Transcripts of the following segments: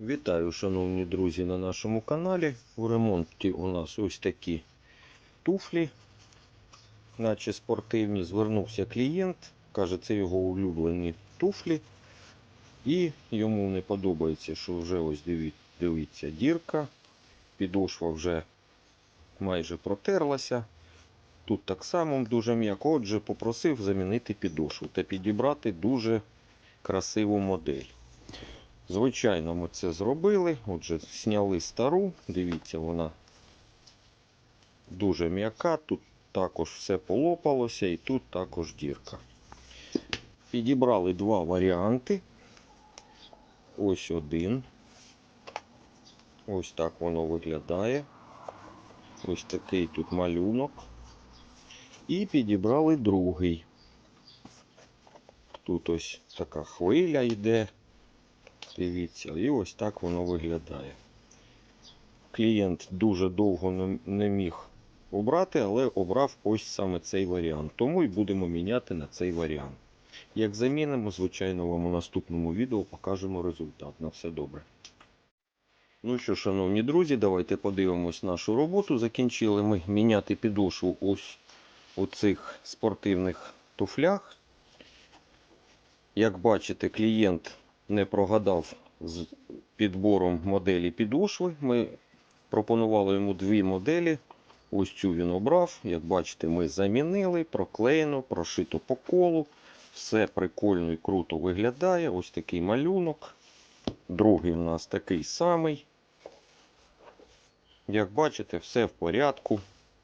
Вітаю, шановні друзі, на нашому каналі. У ремонті у нас ось такі туфлі, наче спортивні. Звернувся клієнт, каже, це його улюблені туфлі. І йому не подобається, що вже ось диві- дивіться дірка. Підошва вже майже протерлася. Тут так само дуже м'яко. Отже, попросив замінити підошву та підібрати дуже красиву модель. Звичайно, ми це зробили. Отже, зняли стару. Дивіться, вона дуже м'яка. Тут також все полопалося і тут також дірка. Підібрали два варіанти. Ось один. Ось так воно виглядає. Ось такий тут малюнок. І підібрали другий. Тут ось така хвиля йде. Дивіться, і ось так воно виглядає. Клієнт дуже довго не- міг обрати, але обрав ось саме цей варіант. Тому і будемо міняти на цей варіант. Як замінимо, звичайно, вам у наступному відео покажемо результат. На все добре. Ну що, шановні друзі, давайте подивимось нашу роботу. Закінчили ми міняти підошву ось у цих спортивних туфлях. Як бачите, клієнт не прогадав з підбором моделі підошви. Ми пропонували йому дві моделі. Ось цю він обрав. Як бачите, ми замінили, проклеєно, прошито по колу. Все прикольно і круто виглядає. Ось такий малюнок. Другий у нас такий самий. Як бачите, все в порядку.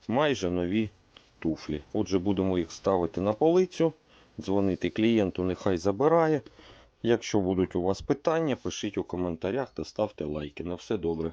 Майже нові туфлі. Отже, будемо їх ставити на полицю. Дзвонити клієнту, нехай забирає. Якщо будуть у вас питання, пишіть у коментарях та ставте лайки. На все добре.